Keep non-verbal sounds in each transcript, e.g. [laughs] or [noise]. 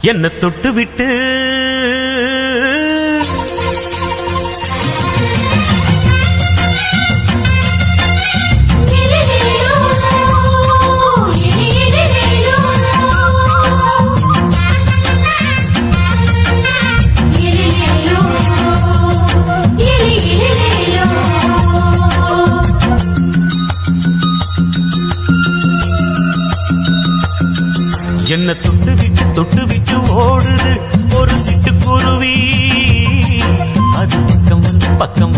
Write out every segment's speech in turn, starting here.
என்ன தொட்டு விட்டு தொட்டு விட்டு தொட்டு விட்டு ஓடுது. ஒரு சிட்டுக்குருவி. அது பக்கம் வந்து பக்கம்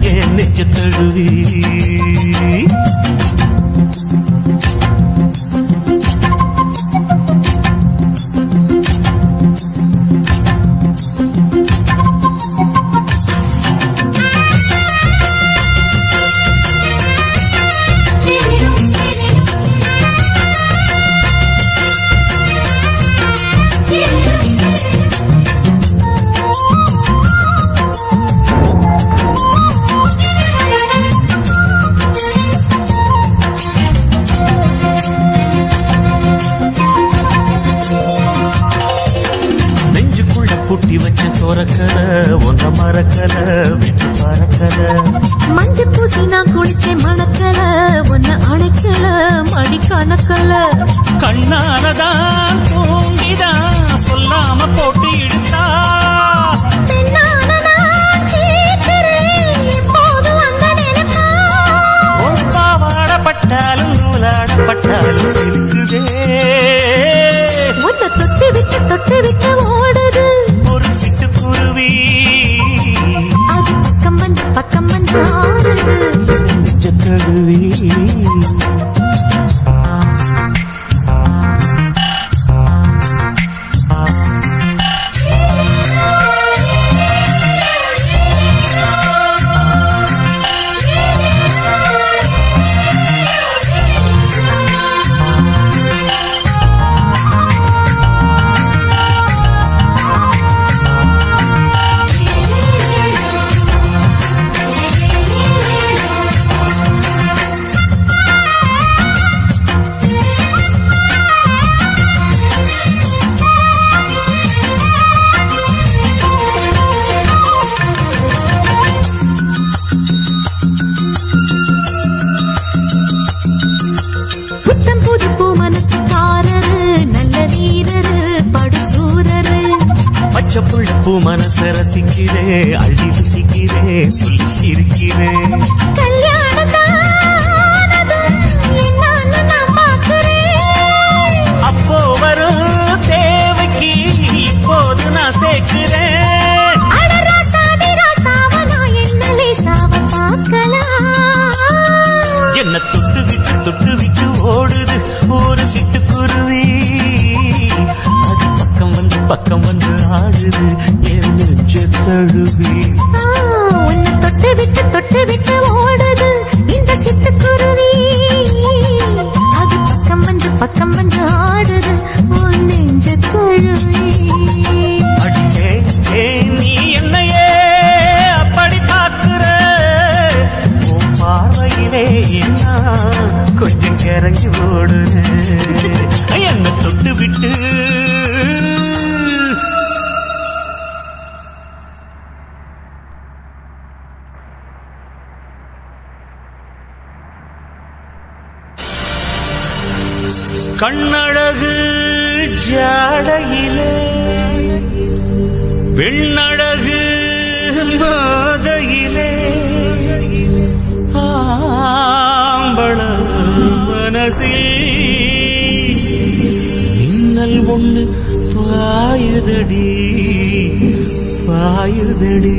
என் நெஞ்ச தழுவி. பூட்டி வச்ச தோரக்கல ஒன்ற மரக்கல விட்டு பறக்கல. மஞ்ச பூசி நான் குளிச்சேன் மணக்கல உன்னை அணைக்கல மடி கணக்கல. கண்ணாலதான் தூங்கிதான் சொல்லாம போட்டு இழுத்தா. பாவாடப்பட்டாலும் நூலாடப்பட்டாலும் சிலுக்குதே உன்னை தொட்டு விட்டு தொட்டு விட்டு பக்கம் வந்து அன்பு மனச ரசிக்கிறே அள்ளி ருசிக்கிறே சொல்லி சிரிக்கிறே. அப்போ வரும் தேவைக்கு இப்போது நான் சேர்க்கிறேன். என்ன தொட்டு விட்டு தொட்டு விட்டு ஓடுது ஒரு சிட்டுக்குருவி. அது பக்கம் வந்து பக்கம் வந்து ஆடுது என் நெஞ்ச தழுவி. உன்னை தொட்டு விட்டு தொட்டு விட்டு ஓடுது. இந்த சிட்டுக்குருவி. அது பக்கம் வந்து பக்கம் வந்து ஆடுது. உன் நெஞ்ச தழுவி. அடியே ஏ நீ என்னையே அப்படி பார்க்கிற உன் பார்வையிலே என்ன கொஞ்சம் கிறங்கி ஓடுது. என்ன தொட்டு விட்டு கண்ணழகு ஜாடையிலே பெண்ணழகு மாதையிலே ஆம்பள மனசில் இன்னல் ஒண்ணு பாயுதடி பாயுதடி.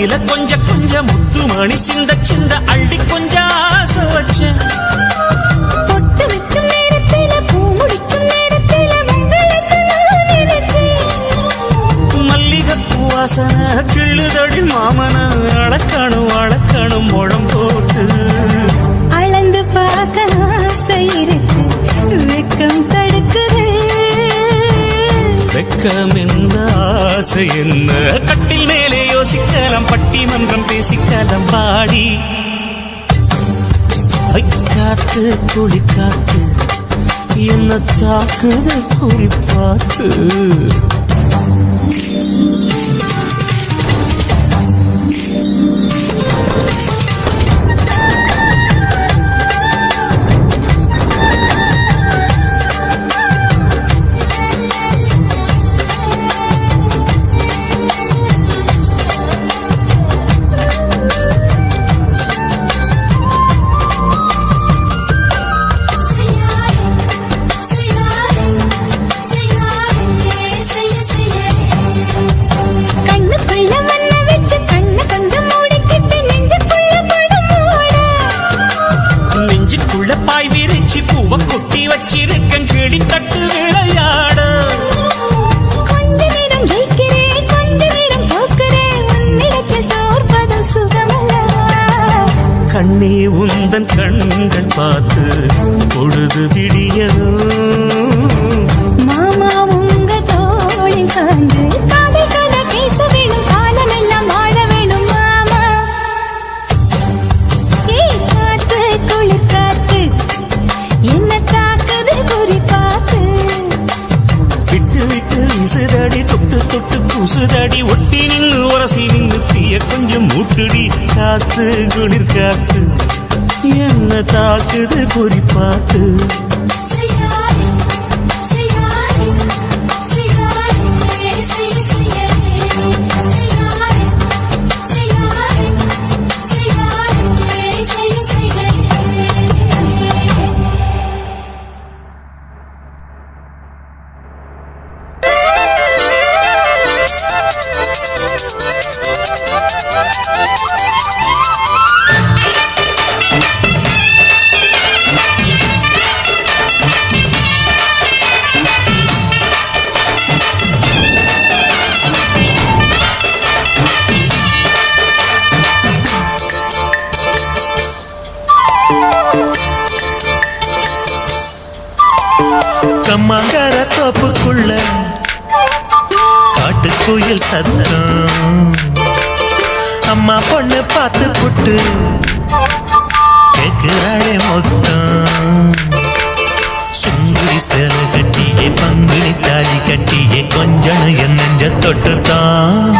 மெத்தையில கொஞ்ச கொஞ்ச முத்து மணி சிந்த சிந்த அள்ளி கொஞ்ச ஆசை வச்சேன். வாசனை கிள்ளுதடி மாமன அளக்கணும் அளக்கணும் முழம் போட்டு. அளந்து பார்க்க ஆசை இருக்கு வெக்கம் தடுக்குது. வெக்கம் என்ன ஆசை என்ன? கட்டில் மேலே யோசிக்கலாம் பட்டிமன்றம் பேசிக்கலாம் பாடி. காத்து குளி காத்து என்ன தாக்குதல் குறிப்பாத்து. விசுதடி தொட்டு தொட்டு குசுதடி ஒட்டி நின்று உரசி நின்று தீய கொஞ்சம் மூட்டுடி காத்து குளிர் காத்து. என்ன தாக்குது குறி பார்த்து காட்டுக்குயில் சத்தம் அம்மா பொண்ணு பார்த்து புட்டு கேட்கிறாளே மொத்தம். சுங்குடி சேல கட்டியே பங்குனி தாலி கட்டியே கொஞ்சம் என் நெஞ்ச தொட்டுத்தான்.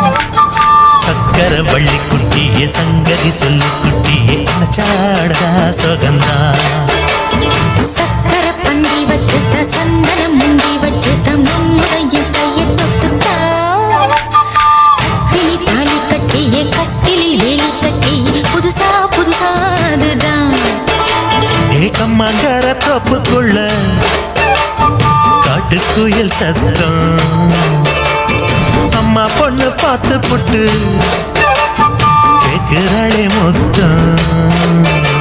சக்கர வள்ளி குட்டியே சங்கரி சொல்லு குட்டியே அச்சாடா சுகந்தான். சக்கர பந்தி வச்சுட்ட சந்தன முந்தி வச்சுட்ட மம்முறையும் கட்டிய கட்டிலில் வேலி கட்டி புதுசா புதுசாதுதான் அதுதான். ஏக்கம்மாங்கர காட்டுக்குயில் சத்தம். அம்மா பொண்ணு பார்த்து புட்டு கேட்கிறாளே மொத்தம்.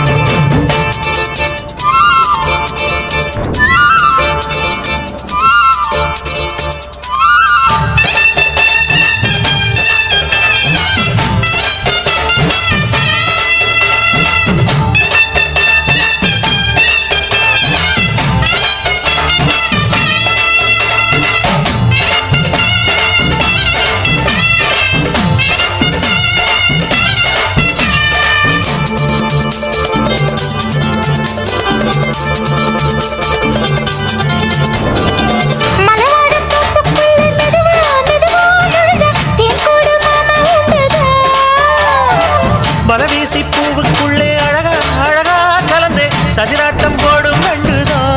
அன்புக்குள்ளே அழகா அழகா கலந்தே சதிராட்டம் போடும் நண்டுதான்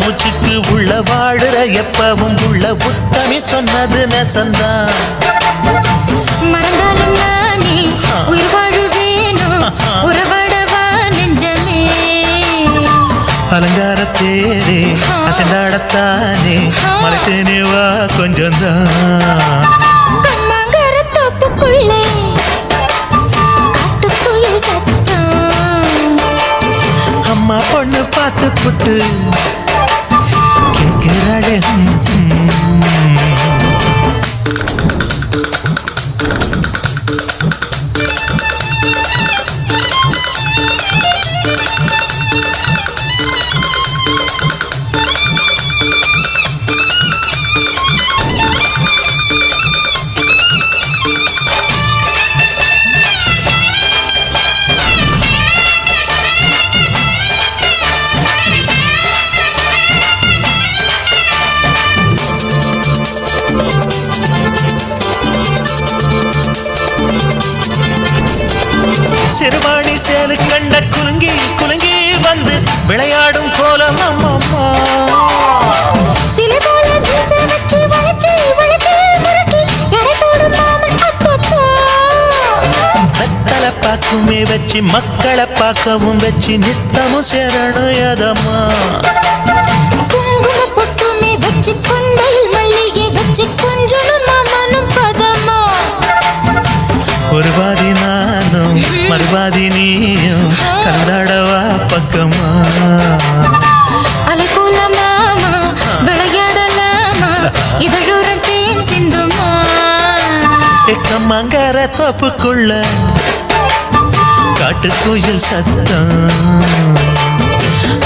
மூச்சுக்கு உள்ள வாழுற எப்பவும் உள்ள உத்தமி சொன்னது நெசந்தான். அசைந்தாடத்தானே மறைத்தேனே வா கொஞ்சம் தான் தோப்புக்குள்ளே அம்மா பொண்ணு பார்த்து புட்டு கேட்கிறாளே. பாக்குமே வச்சு மக்களை பார்க்கவும் வச்சு நித்தமும் குங்கும பொட்டுமே வச்சு கொண்டையில் மல்லிகை வச்சு மாமனும் பதமா ஒரு பாதி நானும் மறுபாதி நீயும் கலந்தாடவா பக்கமா. அலை போல மாமா விளையாடலாமா இதழோரம் தேன் சிந்துமா. எக்கம்மங்கர தோப்புக்குள்ள காட்டுக்குயில் சத்தம்.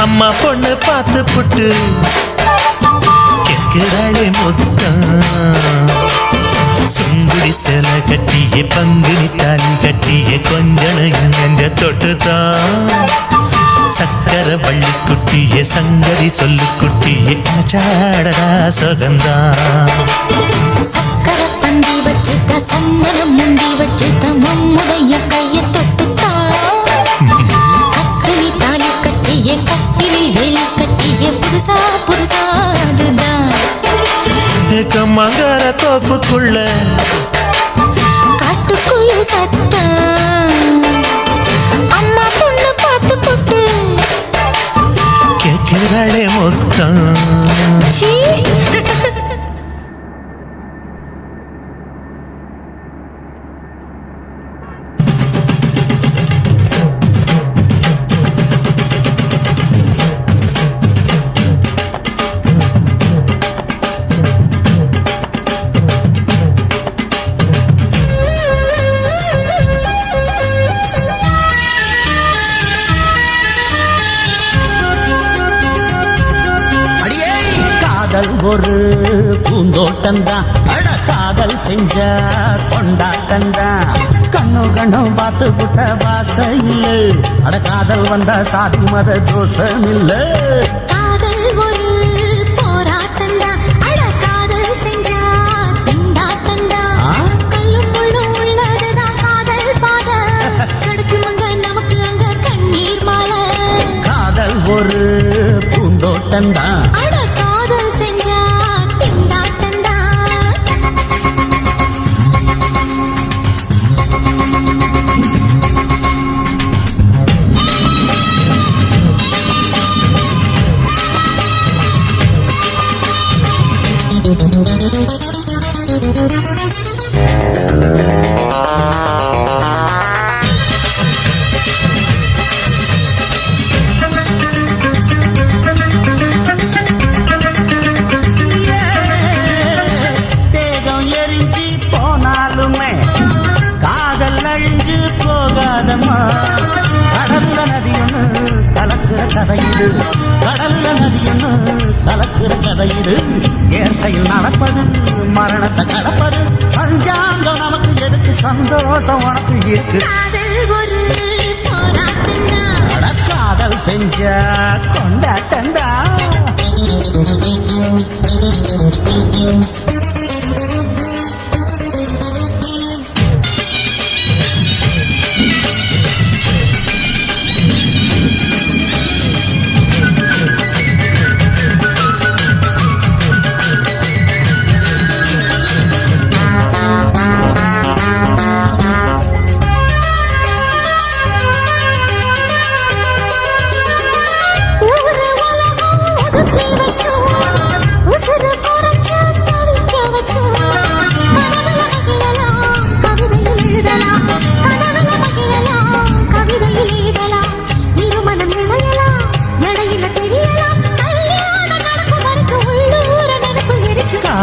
அம்மா பொண்ணு பார்த்து புட்டு கேட்கிறாளே மொத்தம். சுங்குடி சில கட்டிய பங்குனி தாலி கட்டிய கொஞ்சனையும் நெஞ்ச தொட்டுதான். சக்கர வள்ளி குட்டிய சங்கதி சொல்லு குட்டிய சாடடா சுகந்தான். சக்கர பந்தி வச்சுட்ட சந்தனம் முந்தி வச்சுட்ட மம்முடைய கையை தொட்டு கட்டிய கட்டிலி வேலி கட்டிய புதுசா புதுசா அதுதான். கம்மங்கர தோப்புக்குள்ள. காட்டுக்குயில் சத்தம். அம்மா பொண்ணு பார்த்து போட்டு. கேட்கிறாளே மொத்தம். [laughs] பூந்தோட்டம்தான் அட காதல் செஞ்ச கொண்டாட்டம்தான். கண்ணு கண்ணும் பார்த்து புட்ட வாசம் இல்லை. அட காதல் வந்தா சாதி மத தோஷம் இல்லை. இது இயற்கையில் நடப்பது? மரணத்தை கடப்பது? பஞ்சாங்கம் நமக்கு எதுக்கு? சந்தோஷம் உனக்கு இருக்கு. காதல் செஞ்ச கொண்டாட்டண்டா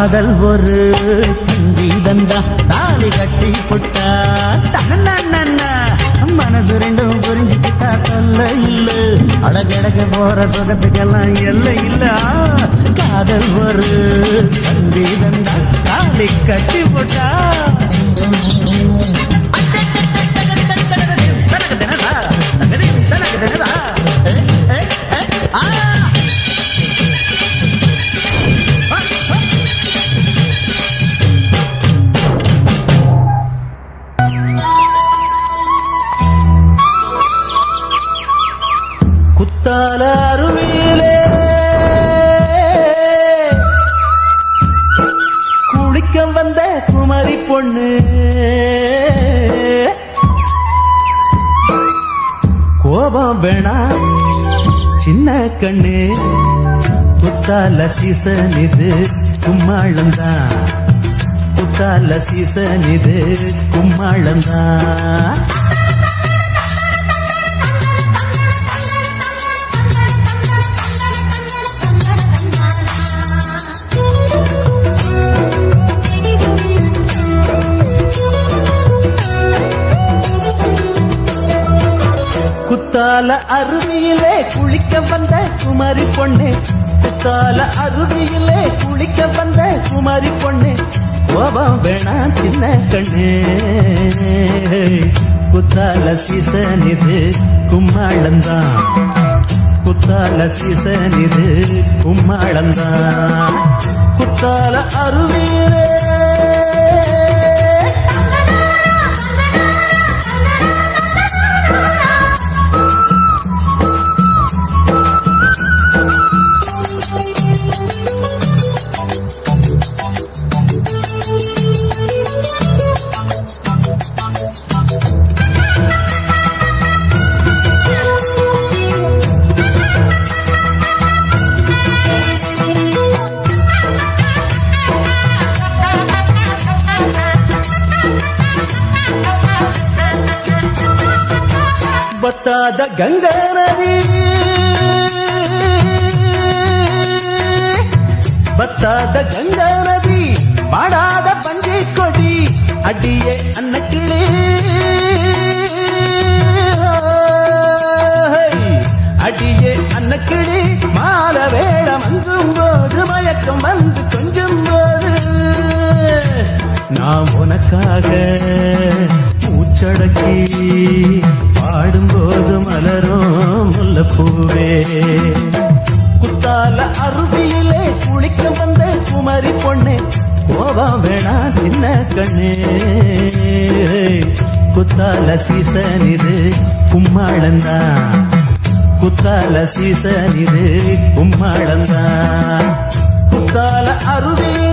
காதல் ஒரு சங்கீதந்தா தாலி கட்டி புட்டா மனசு ரெண்டும் புரிஞ்சுக்கிட்டா தொல்ல இல்ல. அடகடக போற சுகத்துக்கெல்லாம் எல்லை இல்ல. காதல் ஒரு சங்கீதந்தா தாலி கட்டி போட்டா குத்தால அருவியிலே. குளிக்க வந்த குமரி பொண்ணு. கோபம் வேணா சின்ன கண்ணு. குத்தால சீசன் இது கும்மாளம்தான். குத்தால சீசன் இது கும்மாளம்தான். குத்தால அருவியிலே குளிக்க வந்த குமரி பொண்ணு. குத்தால அருவியிலே குளிக்க வந்த குமரி பொண்ணு. கோபம் வேணாம் சின்ன கண்ணு. குத்தால சீசன் இது கும்மாளந்தான் குத்தால சீசன் இது கும்மாளந்தான் குத்தால அருவியிலே பாடாத பஞ்சை கொடி அடியே அன்னக்கிளி. அடியே அன்னக்கிளி மால வேள மங்கும் போது மயக்கம் வந்து கொஞ்சம் போது. நாம் உனக்காக மூச்சடக்கி பாடும்போது மலரும் முல்லப்பூவே. குத்தால அருவியிலே குளிக்க வந்த குமரி பொண்ணு கோபம் வேணா என்ன கண்ணு. குத்தால சீசன் இது கும்மாளந்தா. குத்தால சீசன் இது கும்மாளந்தா. குத்தால அருவியிலே